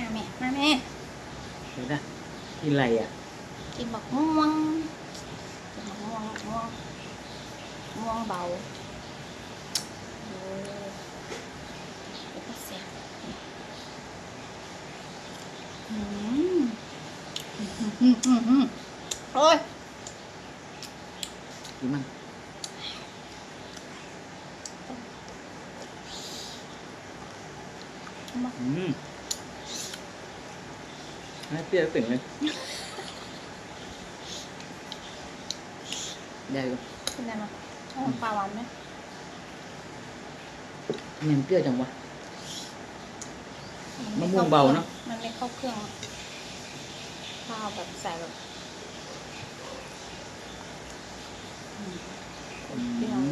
มาแม่มาแม่เดี๋ยวนะกินอะไรอะกินบักม่วงกินบักม่วงบักม่วงม่วงเบาโอ้เดี๋ยวก็เสียบอืมอืมอืมอืมอืมโอ้ยกินมั่งมาอืม ให้เปรี้ยวตึงเลยได้ก็กินอะไรมาเอาน้ำปลาหวานไหมมันเปรี้ยวจังวะ มะม่วงเบาเนอะ มันไม่เข้าเครื่องอะข้าวแบบใส่แบบอืมอืเปรี้ยวม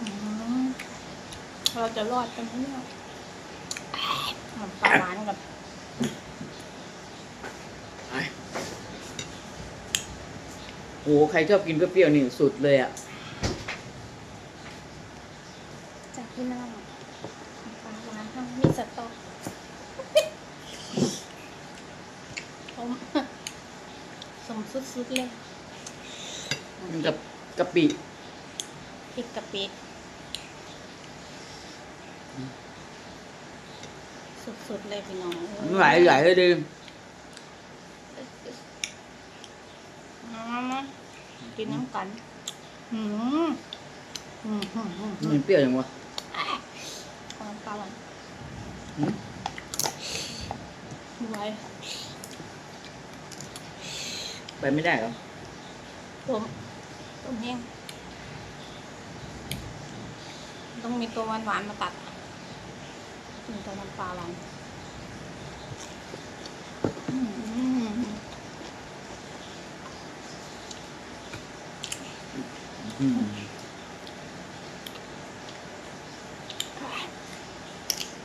อืมเราจะรอดกันไหมเนี่ยน้ำปลาหวานกับ ไป โอ้ใครชอบกินเปรี้ยวๆนี่สุดเลยอะจากที่นั่นน้ำปลาหวานค่ะมีสต๊อกผมสมสุดๆเลยมันกับกะปิพริกกะปิสุดๆเลยพี่น้องไหลไหลเลยดิ มามามา กินน้ำกันอืมอืมอืมอืมอืมัมนเปรี้ยวจังวะขอน้ำปลาหวานอืมไว้ไปไม่ได้เหรอต้มต้มแห้งต้องมีตัวหวานๆมาตัดกินแต่น้ำปลาหวานอืม อืม โ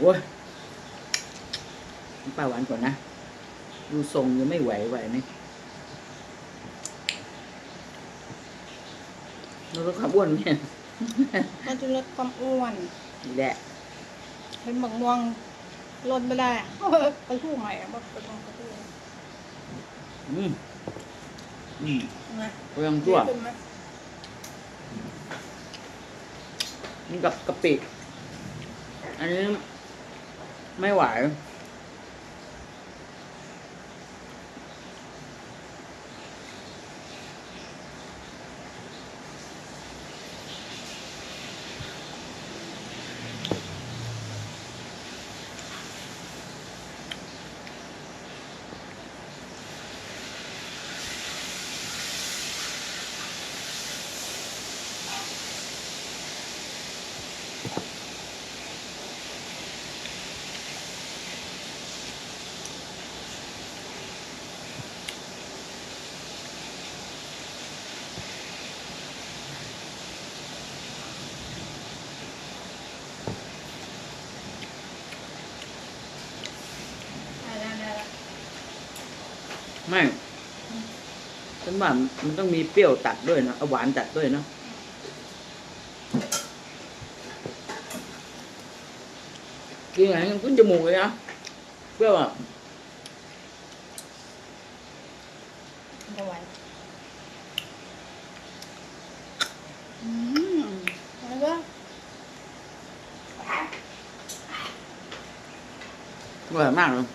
อ้ยน้ำปลาหวานก่อนนะ ดูทรงยังไม่ไหวไหวนี่เราต้องขับอ้วนเนี่ยมันจะลดความอ้วนนี่แหละเป็นบางม่วงลดไม่ได้อะไปคู่ใหม่อะบอกไปลองไปคู่อืมอืมนะเรื่องตัว ขึ้ นี่กับกะปิ อันนี้ไม่ไหว ไม่ฉันว่ามันต้องมีเปรี้ยวตัดด้วยนะเอาหวานตัดด้วยเนาะกินอะไรมันขึ้นจมูกเลยนะเปรี้ยวอะจะไหวอืมแล้วก็อร่อยมากเลย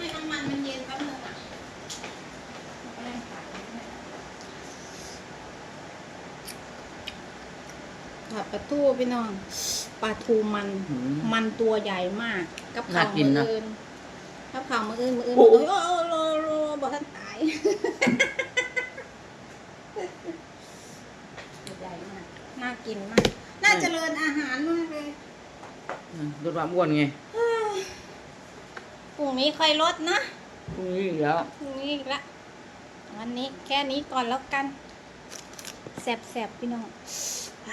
ให้น้ำมันมันเย็นแป๊บนึงอะถอดประตูพี่น้องปลาทูมัน อืมมันตัวใหญ่มาก กับข่าวน่ากิมืนอนะอื่นกับข่าวมืออื่นมืออื่นโอ้โหรอ้ยโอ้ยโอ้ยโอ้ยบอกท่านตายตัวใหญ่มากน่ากินมาก น่าเจริญอาหารมากเลย อืมลดความอ้วนไง รุ่งนี้ค่อยลดนะพรุ่งนี้อีกแล้วพรุ่งนี้อีกละวันนี้แค่นี้ก่อนแล้วกันแสบๆพี่น้องไป